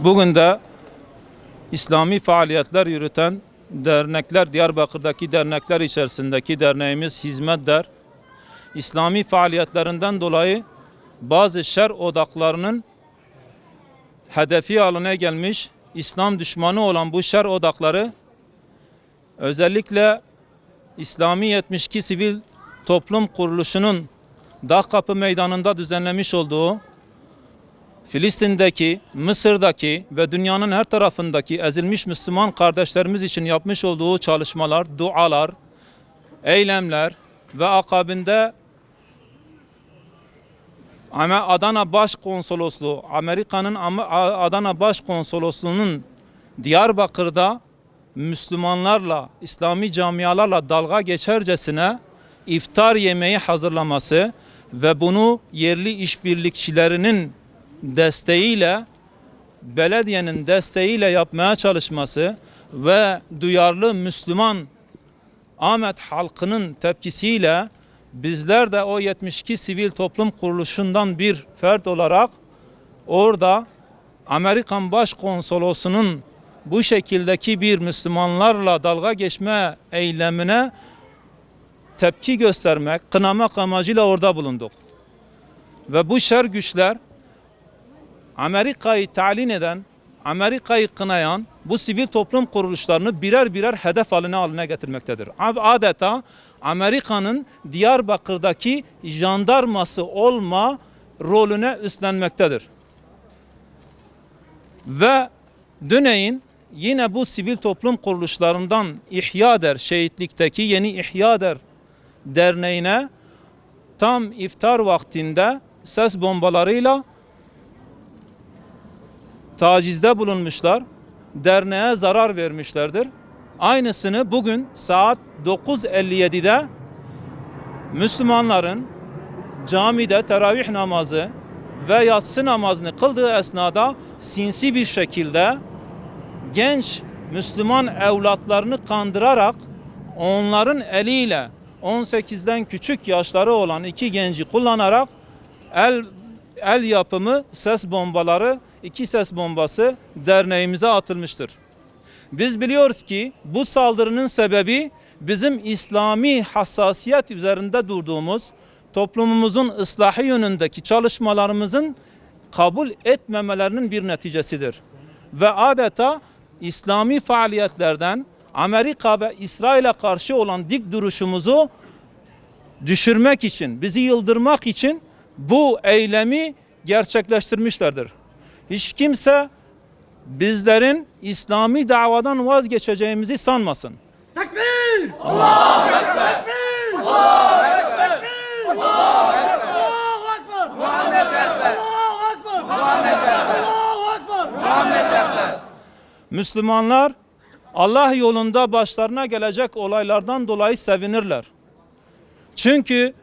Bugün de İslami faaliyetler yürüten dernekler, Diyarbakır'daki dernekler içerisindeki derneğimiz Hizmet Der, İslami faaliyetlerinden dolayı bazı şer odaklarının hedefi haline gelmiş, İslam düşmanı olan bu şer odakları özellikle İslami 72 Sivil Toplum Kuruluşu'nun Dağ Kapı Meydanı'nda düzenlemiş olduğu Filistin'deki, Mısır'daki ve dünyanın her tarafındaki ezilmiş Müslüman kardeşlerimiz için yapmış olduğu çalışmalar, dualar, eylemler ve akabinde Adana Başkonsolosluğu, Amerika'nın Adana Başkonsolosluğu'nun Diyarbakır'da Müslümanlarla, İslami camialarla dalga geçercesine iftar yemeği hazırlaması ve bunu yerli işbirlikçilerinin desteğiyle, belediyenin desteğiyle yapmaya çalışması ve duyarlı Müslüman Ahmet halkının tepkisiyle bizler de o 72 sivil toplum kuruluşundan bir fert olarak orada Amerikan Başkonsolosu'nun bu şekildeki bir Müslümanlarla dalga geçme eylemine tepki göstermek, kınamak amacıyla orada bulunduk. Ve bu şer güçler Amerika'yı talin eden, Amerika'yı kınayan bu sivil toplum kuruluşlarını birer birer hedef haline haline getirmektedir. Adeta Amerika'nın Diyarbakır'daki jandarması olma rolüne üstlenmektedir. Ve Düneyin yine bu sivil toplum kuruluşlarından İhya Der, şehitlikteki yeni İhya Der derneğine tam iftar vaktinde ses bombalarıyla tacizde bulunmuşlar. Derneğe zarar vermişlerdir. Aynısını bugün saat 9.57'de Müslümanların camide teravih namazı ve yatsı namazını kıldığı esnada sinsi bir şekilde genç Müslüman evlatlarını kandırarak onların eliyle 18'den küçük yaşları olan iki genci kullanarak el el yapımı ses bombaları, iki ses bombası derneğimize atılmıştır. Biz biliyoruz ki bu saldırının sebebi bizim İslami hassasiyet üzerinde durduğumuz toplumumuzun ıslahı yönündeki çalışmalarımızın kabul etmemelerinin bir neticesidir. Ve adeta İslami faaliyetlerden Amerika ve İsrail'e karşı olan dik duruşumuzu düşürmek için, bizi yıldırmak için bu eylemi gerçekleştirmişlerdir. Hiç kimse bizlerin İslami davadan vazgeçeceğimizi sanmasın. Tekbir! Allahu Ekber! Tekbir! Allahu Ekber! Tekbir! Allahu Ekber! Allahu Ekber! Muhammed Ekber! Allahu Ekber! Muhammed Ekber! Allahu Ekber! Muhammed Ekber! Müslümanlar Allah yolunda başlarına gelecek olaylardan dolayı sevinirler. Çünkü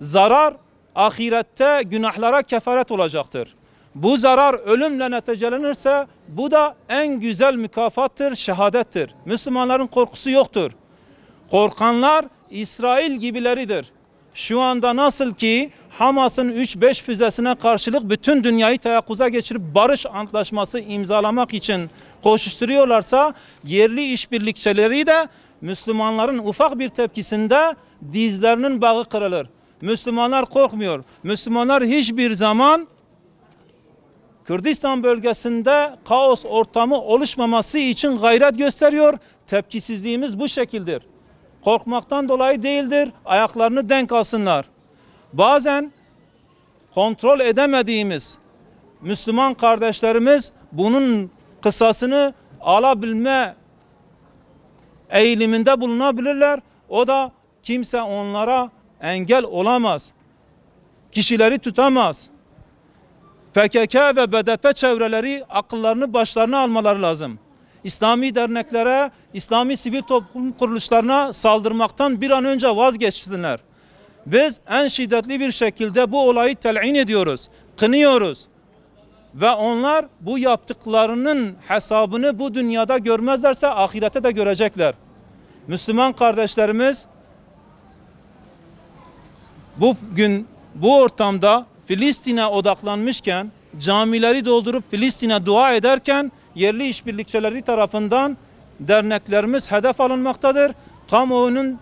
zarar ahirette günahlara kefaret olacaktır. Bu zarar ölümle neticelenirse bu da en güzel mükafattır, şehadettir. Müslümanların korkusu yoktur. Korkanlar İsrail gibileridir. Şu anda nasıl ki Hamas'ın 3-5 füzesine karşılık bütün dünyayı teyakkuza geçirip barış antlaşması imzalamak için koşuşturuyorlarsa yerli işbirlikçileri de Müslümanların ufak bir tepkisinde dizlerinin bağı kırılır. Müslümanlar korkmuyor. Müslümanlar hiçbir zaman Kürdistan bölgesinde kaos ortamı oluşmaması için gayret gösteriyor. Tepkisizliğimiz bu şekildir. Korkmaktan dolayı değildir. Ayaklarını denk alsınlar. Bazen kontrol edemediğimiz Müslüman kardeşlerimiz bunun kısasını alabilme eğiliminde bulunabilirler. O da kimse onlara engel olamaz. Kişileri tutamaz. PKK ve BDP çevreleri akıllarını başlarına almaları lazım. İslami derneklere, İslami sivil toplum kuruluşlarına saldırmaktan bir an önce vazgeçsinler. Biz en şiddetli bir şekilde bu olayı telin ediyoruz, kınıyoruz. Ve onlar bu yaptıklarının hesabını bu dünyada görmezlerse ahirete de görecekler. Müslüman kardeşlerimiz bugün bu ortamda Filistin'e odaklanmışken camileri doldurup Filistin'e dua ederken yerli işbirlikçileri tarafından derneklerimiz hedef alınmaktadır. Kamuoyunun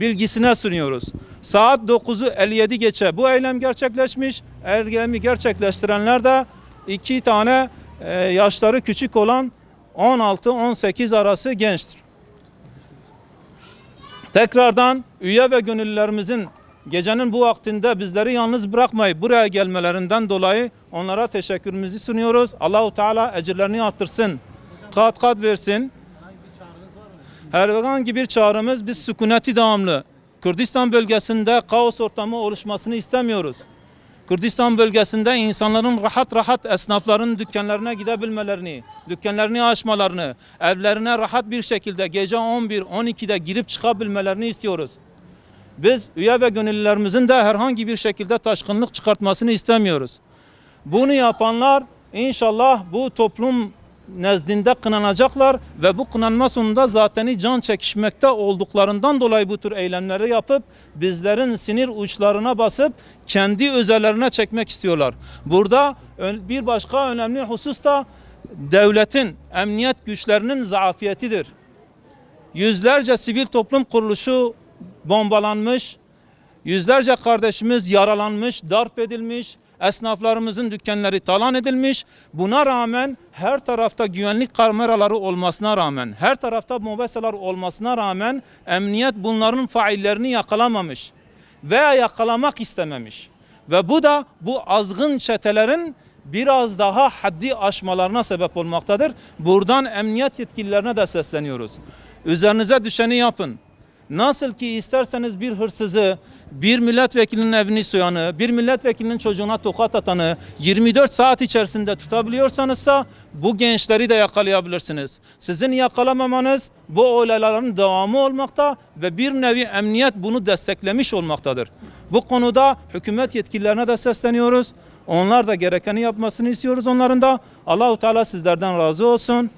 bilgisine sunuyoruz. Saat 9'u 57 geçe bu eylem gerçekleşmiş. Eylemi gerçekleştirenler de iki tane e, yaşları küçük olan 16-18 arası gençtir. Tekrardan üye ve gönüllülerimizin gecenin bu vaktinde bizleri yalnız bırakmayıp buraya gelmelerinden dolayı onlara teşekkürümüzü sunuyoruz. Allahu Teala ecirlerini arttırsın. Kat kat versin. Herhangi bir çağrımız biz sükuneti devamlı. Kürdistan bölgesinde kaos ortamı oluşmasını istemiyoruz. Kürdistan bölgesinde insanların rahat rahat esnafların dükkanlarına gidebilmelerini, dükkanlarını açmalarını, evlerine rahat bir şekilde gece 11-12'de girip çıkabilmelerini istiyoruz. Biz üye ve gönüllülerimizin de herhangi bir şekilde taşkınlık çıkartmasını istemiyoruz. Bunu yapanlar inşallah bu toplum nezdinde kınanacaklar ve bu kınanma sonunda zaten can çekişmekte olduklarından dolayı bu tür eylemleri yapıp bizlerin sinir uçlarına basıp kendi özellerine çekmek istiyorlar. Burada bir başka önemli husus da devletin, emniyet güçlerinin zafiyetidir. Yüzlerce sivil toplum kuruluşu bombalanmış, yüzlerce kardeşimiz yaralanmış, darp edilmiş, esnaflarımızın dükkanları talan edilmiş. Buna rağmen her tarafta güvenlik kameraları olmasına rağmen, her tarafta mobeseler olmasına rağmen emniyet bunların faillerini yakalamamış veya yakalamak istememiş. Ve bu da bu azgın çetelerin biraz daha haddi aşmalarına sebep olmaktadır. Buradan emniyet yetkililerine de sesleniyoruz. Üzerinize düşeni yapın. Nasıl ki isterseniz bir hırsızı, bir milletvekilinin evini soyanı, bir milletvekilinin çocuğuna tokat atanı 24 saat içerisinde tutabiliyorsanızsa bu gençleri de yakalayabilirsiniz. Sizin yakalamamanız bu olayların devamı olmakta ve bir nevi emniyet bunu desteklemiş olmaktadır. Bu konuda hükümet yetkililerine de sesleniyoruz. Onlar da gerekeni yapmasını istiyoruz onların da. Allahu Teala sizlerden razı olsun.